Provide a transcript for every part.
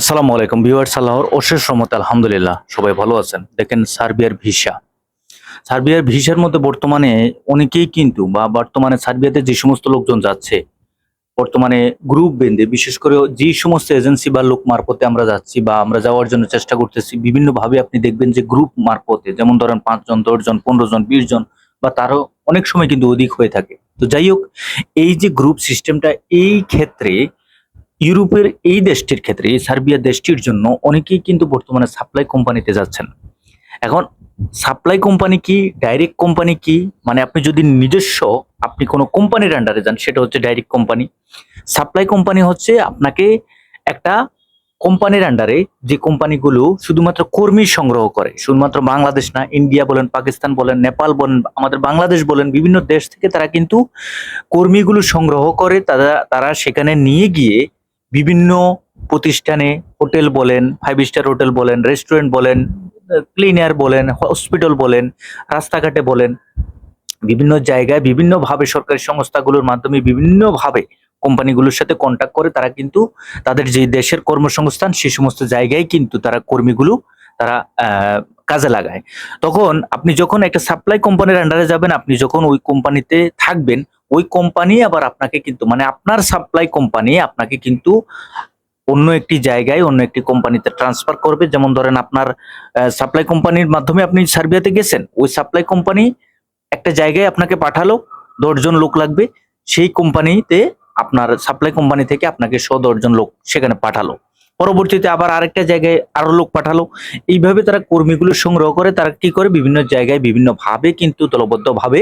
আসসালামু আলাইকুম ভিউয়ার্স, আল্লাহর অশেষ রহমত, আলহামদুলিল্লাহ। সবাই ভালো আছেন? দেখেন সার্বিয়ার ভিসা। সার্বিয়ার ভিসার মধ্যে বর্তমানে অনেকেই কিন্তু বা বর্তমানে সার্বিয়াতে যে সমস্ত লোকজন যাচ্ছে, বর্তমানে গ্রুপ বেঁধে বিশেষ করে যে সমস্ত এজেন্সি বা লোক মারফতে আমরা যাচ্ছি বা আমরা যাওয়ার জন্য চেষ্টা করতেছি, বিভিন্নভাবে আপনি দেখবেন যে গ্রুপ মারফতে, যেমন ধরেন পাঁচজন, দশজন পনেরো জন বিশ জন বা তারও অনেক সময় কিন্তু অধিক হয়ে থাকে। তো যাই হোক, এই যে গ্রুপ সিস্টেমটা এই ক্ষেত্রে ইউরোপের এই দেশটির ক্ষেত্রে, এই সার্বিয়া দেশটির জন্য অনেকেই কিন্তু বর্তমানে সাপ্লাই কোম্পানিতে যাচ্ছেন। এখন সাপ্লাই কোম্পানি কি ডাইরেক্ট কোম্পানি কি? মানে আপনি যদি নিজস্ব, আপনি কোনো কোম্পানির আন্ডারে যান, সেটা হচ্ছে ডাইরেক্ট কোম্পানি সাপ্লাই কোম্পানি হচ্ছে আপনাকে একটা কোম্পানির আন্ডারে যে কোম্পানিগুলো শুধুমাত্র কর্মী সংগ্রহ করে। শুধুমাত্র বাংলাদেশ না ইন্ডিয়া বলেন পাকিস্তান বলেন নেপাল বলেন, আমাদের বাংলাদেশ বলেন, বিভিন্ন দেশ থেকে তারা কিন্তু কর্মীগুলো সংগ্রহ করে, তারা তারা সেখানে নিয়ে গিয়ে বিভিন্ন প্রতিষ্ঠানে হোটেল বলেন ফাইভ স্টার হোটেল বলেন রেস্টুরেন্ট বলেন ক্লিনার বলেন হসপিটাল বলেন, রাস্তাঘাটে বলেন, বিভিন্ন জায়গায় বিভিন্নভাবে সরকারি সংস্থাগুলোর মাধ্যমে বিভিন্নভাবে কোম্পানিগুলোর সাথে কন্ট্যাক্ট করে তারা কিন্তু তাদের যে দেশের কর্মসংস্থান সে সমস্ত জায়গায় কিন্তু তারা কর্মীগুলো তারা কাজে লাগায়। তখন আপনি যখন একটা সাপ্লাই কোম্পানির আন্ডারে যাবেন, আপনি যখন ওই কোম্পানিতে থাকবেন ওই কোম্পানি আবার আপনাকে কিন্তু মানে আপনার সাপ্লাই কোম্পানি আপনাকে কিন্তু অন্য একটি জায়গায়, অন্য একটি কোম্পানিতে ট্রান্সফার করবে। যেমন ধরেন আপনার সাপ্লাই কোম্পানির মাধ্যমে আপনি সার্বিয়াতে গেছেন, ওই সাপ্লাই কোম্পানি একটা জায়গায় আপনাকে পাঠালো, দশজন লোক লাগবে, সেই কোম্পানিতে আপনার সাপ্লাই কোম্পানি থেকে আপনাকে শো দশজন লোক সেখানে পাঠালো। পরবর্তীতে আবার আরেকটা জায়গায় আরও লোক পাঠালো। এইভাবে তারা কর্মীগুলো সংগ্রহ করে, তারা কি করে? বিভিন্ন জায়গায় বিভিন্ন ভাবে কিন্তু দলবদ্ধ ভাবে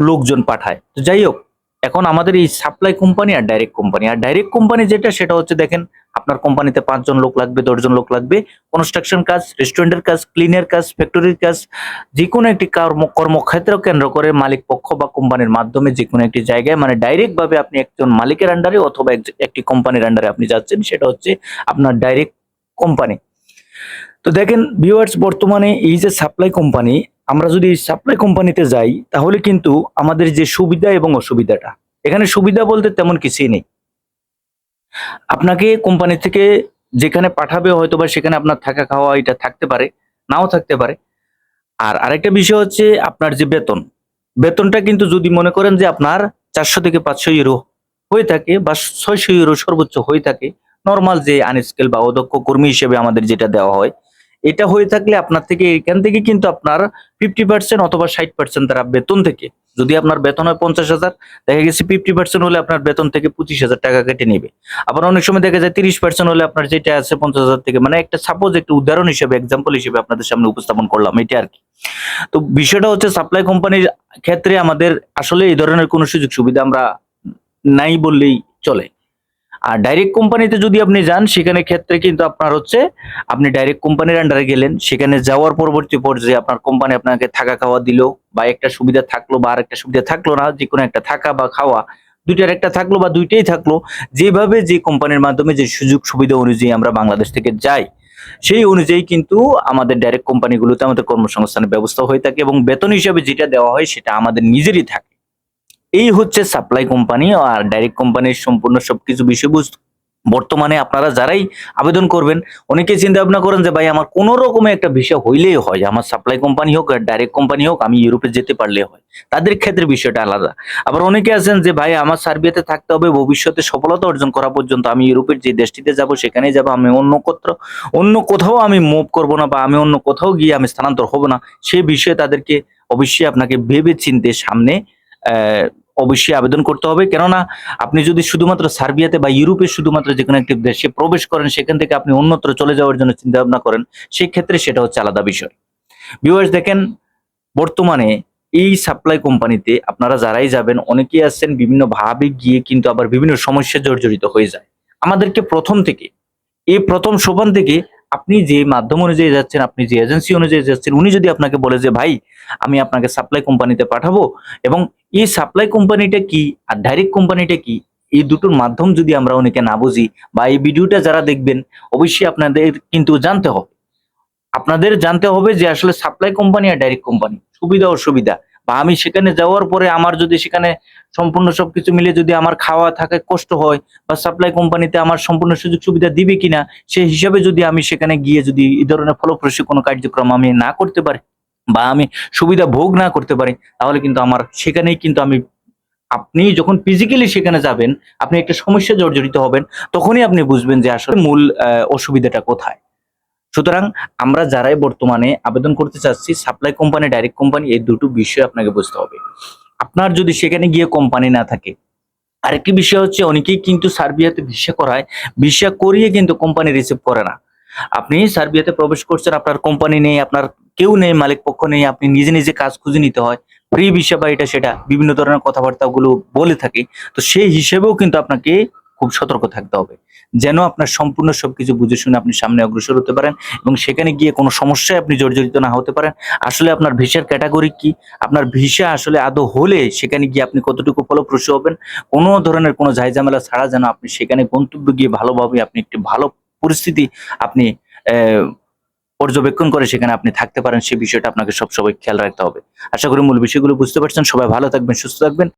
লোকজন পাঠায়। তো যাই হোক, এখন আমাদের এই সাপ্লাই কোম্পানি আর ডাইরেক্ট কোম্পানি আর ডাইরেক্ট কোম্পানি যেটা সেটা হচ্ছে দেখেন, আপনার কোম্পানিতে পাঁচজন লোক লাগবে, দশজন লোক লাগবে। কনস্ট্রাকশন কাজ রেস্টুরেন্টের কাজ ক্লিনের কাজ ফ্যাক্টরির কাজ যে কোনো একটি কর্ম, কর্মক্ষেত্র কেন্দ্র করে মালিক পক্ষ বা কোম্পানির মাধ্যমে যে কোনো একটি জায়গায় মানে ডাইরেক্টভাবে আপনি একজন মালিকের আন্ডারে অথবা এক- একটি কোম্পানির আন্ডারে আপনি যাচ্ছেন, সেটা হচ্ছে আপনার ডাইরেক্ট কোম্পানি তো দেখেন ভিউয়ার্স বর্তমানে এই যে সাপ্লাই কোম্পানি আমরা যদি সাপ্লাই কোম্পানিতে যাই, তাহলে কিন্তু আমাদের যে সুবিধা এবং অসুবিধাটা, এখানে সুবিধা বলতে তেমন কিছুই নেই। আপনাকে কোম্পানি থেকে যেখানে পাঠাবে হয়তো বা সেখানে আপনার থাকা খাওয়া এটা থাকতে পারে, নাও থাকতে পারে। আর আরেকটা বিষয় হচ্ছে আপনার যে বেতন, বেতনটা কিন্তু যদি মনে করেন যে আপনার চারশো থেকে পাঁচশো ইউরো হয়ে থাকে বা ছয়শো ইউরো সর্বোচ্চ হয়ে থাকে নর্মাল যে আনস্কেল বা অদক্ষ কর্মী হিসেবে আমাদের যেটা দেওয়া হয় এটা হয়ে থাকলে আপনার থেকে এখান থেকে কিন্তু আপনার ফিফটি পার্সেন্ট অথবা ষাট পার্সেন্ট তারা বেতন থেকে। যদি আপনার বেতন হয় পঞ্চাশ হাজার, দেখা গেছে ফিফটি পার্সেন্ট হলে আপনার বেতন থেকে পঁচিশ হাজার টাকা কেটে নেবে। আবার অনেক সময় দেখা যায় তিরিশ পার্সেন্ট হলে আপনার যেটা আছে পঞ্চাশ হাজার থেকে মানে একটা সাপোজ একটা উদাহরণ হিসেবে এক্সাম্পল হিসেবে আপনাদের সামনে উপস্থাপন করলাম, এটা আর কি। তো বিষয়টা হচ্ছে সাপ্লাই কোম্পানির ক্ষেত্রে আমাদের আসলে এই ধরনের কোনো সুযোগ সুবিধা আমরা নাই বললেই চলে। আর ডাইরেক্ট কোম্পানিতে যদি আপনি যান, সেখানে ক্ষেত্রে কিন্তু আপনার হচ্ছে, আপনি ডাইরেক্ট কোম্পানির আন্ডারে গেলেন। সেখানে যাওয়ার পরবর্তী পর্যায়ে আপনার কোম্পানি আপনাকে থাকা খাওয়া দিল, বা একটা সুবিধা থাকল, বা আরেকটা সুবিধা থাকল না যে কোনো একটা থাকা বা খাওয়া, দুইটার একটা থাকল বা দুইটাই থাকল, যেভাবে যে কোম্পানির মাধ্যমে যে সুযোগ সুবিধা অনুযায়ী আমরা বাংলাদেশ থেকে যাই, সেই অনুযায়ী কিন্তু আমাদের ডাইরেক্ট কোম্পানিগুলোতে আমাদের কর্মসংস্থানের ব্যবস্থা হয়ে থাকে এবং বেতন হিসাবে যেটা দেওয়া হয়, সেটা আমাদের নিজেরই থাকে। এই হচ্ছে সাপ্লাই কোম্পানি আর ডাইরেক্ট কোম্পানির সম্পূর্ণ সবকিছু বিষয়বস্তু। বর্তমানে আপনারা যারাই আবেদন করবেন, অনেকে চিন্তা ভাবনা করেন যে, ভাই, আমার কোনো রকমের একটা বিষয় হইলেই হয়। আমার সাপ্লাই কোম্পানি হোক আর ডাইরেক্ট কোম্পানি হোক, আমি ইউরোপে যেতে পারলে হয়। তাদের ক্ষেত্রে বিষয়টা আলাদা। আবার অনেকে আছেন যে, ভাই, আমার সার্বিয়াতে থাকতে হবে, ভবিষ্যতে সফলতা অর্জন করা পর্যন্ত আমি ইউরোপের যে দেশটিতে যাব, সেখানেই যাব, আমি অন্য কোথাও অন্য কোথাও আমি মুভ করব না বা আমি অন্য কোথাও গিয়ে আমি স্থানান্তর হব না। সে বিষয়ে তাদেরকে অবশ্যই আপনাকে ভেবে চিনতে সামনে অবশ্যই আবেদন করতে হবে। কেননা আপনি যদি শুধুমাত্র সার্বিয়াতে বা ইউরোপে শুধুমাত্র যে কোনো একটি দেশে প্রবেশ করেন, সেখান থেকে আপনি অন্যত্র চলে যাওয়ার জন্য চিন্তা ভাবনা করেন সেই ক্ষেত্রে সেটা হচ্ছে আলাদা বিষয়। ভিউয়ার্স দেখেন, বর্তমানে এই সাপ্লাই কোম্পানিতে আপনারা যারাই যাবেন, অনেকেই আছেন বিভিন্ন ভাবে গিয়ে কিন্তু আবার বিভিন্ন সমস্যা জর্জরিত হয়ে যায়। আমাদেরকে প্রথম থেকে, এই প্রথম সোপান থেকে আপনি যে মাধ্যম অনুযায়ী যাচ্ছেন, আপনি যে এজেন্সি অনুযায়ী যাচ্ছেন, উনি যদি আপনাকে বলে যে, ভাই, আমি আপনাকে সাপ্লাই কোম্পানিতে পাঠাবো এবং এই সাপ্লাই কোম্পানিটা কি আর ডাইরেক্ট কোম্পানিটা কি? এই দুটোর মাধ্যম যদি আমরা অনেকে না বুঝি বা এই ভিডিওটা যারা দেখবেন, অবশ্যই আপনাদের কিন্তু জানতে হবে। আপনাদের জানতে হবে যে আসলে সাপ্লাই কোম্পানি আর ডাইরেক্ট কোম্পানি সুবিধা, অসুবিধা। বা আমি সেখানে যাওয়ার পরে আমার যদি সেখানে সম্পূর্ণ সবকিছু মিলে যদি আমার খাওয়া থাকা, কষ্ট হয় বা সাপ্লাই কোম্পানিতে আমার সম্পূর্ণ সুযোগ সুবিধা দিবে কিনা সেই হিসাবে যদি আমি সেখানে গিয়ে যদি এই ধরনের ফলপ্রসূ কোনো কার্যক্রম আমি না করতে পারি বা আমি সুবিধা ভোগ না করতে পারি, তাহলে কিন্তু আমার সেখানেই কিন্তু আমি, আপনি যখন ফিজিক্যালি সেখানে যাবেন, আপনি একটা সমস্যা জর্জরিত হবেন, তখনই আপনি বুঝবেন যে আসলে মূল অসুবিধাটা কোথায়। সুতরাং আমরা যারাই বর্তমানে আবেদন করতে চাচ্ছি সাপ্লাই কোম্পানি ডাইরেক্ট কোম্পানি এই দুটো বিষয় আপনাকে বুঝতে হবে। আপনার যদি সেখানে গিয়ে কোম্পানি না থাকে, আরেকটি বিষয় হচ্ছে অনেকেই কিন্তু সার্বিয়াতে ভিসা করায়, ভিসা করিয়ে কিন্তু কোম্পানি রিসিভ করে না। আপনি সার্বিয়াতে প্রবেশ করছেন, আপনার কোম্পানি নেই, আপনার কেউ নেই, মালিক পক্ষ নেই, আপনি নিজে নিজে কাজ খুঁজে নিতে হয়। ফ্রি ভিসা বা এটা সেটা বিভিন্ন ধরনের কথাবার্তাগুলো বলে থাকে। তো সেই হিসেবেও কিন্তু আপনাকে খুব সতর্ক থাকতে হবে। যেন আপনার সম্পূর্ণ সবকিছু বুঝে শুনে আপনি সামনে অগ্রসর হতে পারেন এবং সেখানে গিয়ে কোনো সমস্যায় আপনি জর্জরিত না হতে পারেন। আসলে আপনার ভিসার ক্যাটাগরি কি? আপনার ভিসা আসলে আদৌ হলে সেখানে গিয়ে আপনি কতটুকু ফলপ্রসূ হবেন? কোনো ধরনের কোনো ঝামেলা ছাড়া যেন আপনি সেখানে গন্তব্যে গিয়ে ভালোভাবে আপনি একটি ভালো পরিস্থিতি আপনি পর্যবেক্ষণ করে সেখানে আপনি থাকতে পারেন সেই বিষয়টা আপনাকে সবসময় খেয়াল রাখতে হবে। আশা করি মূল বিষয়গুলো বুঝতে পারছেন। সবাই ভালো থাকবেন, সুস্থ থাকবেন।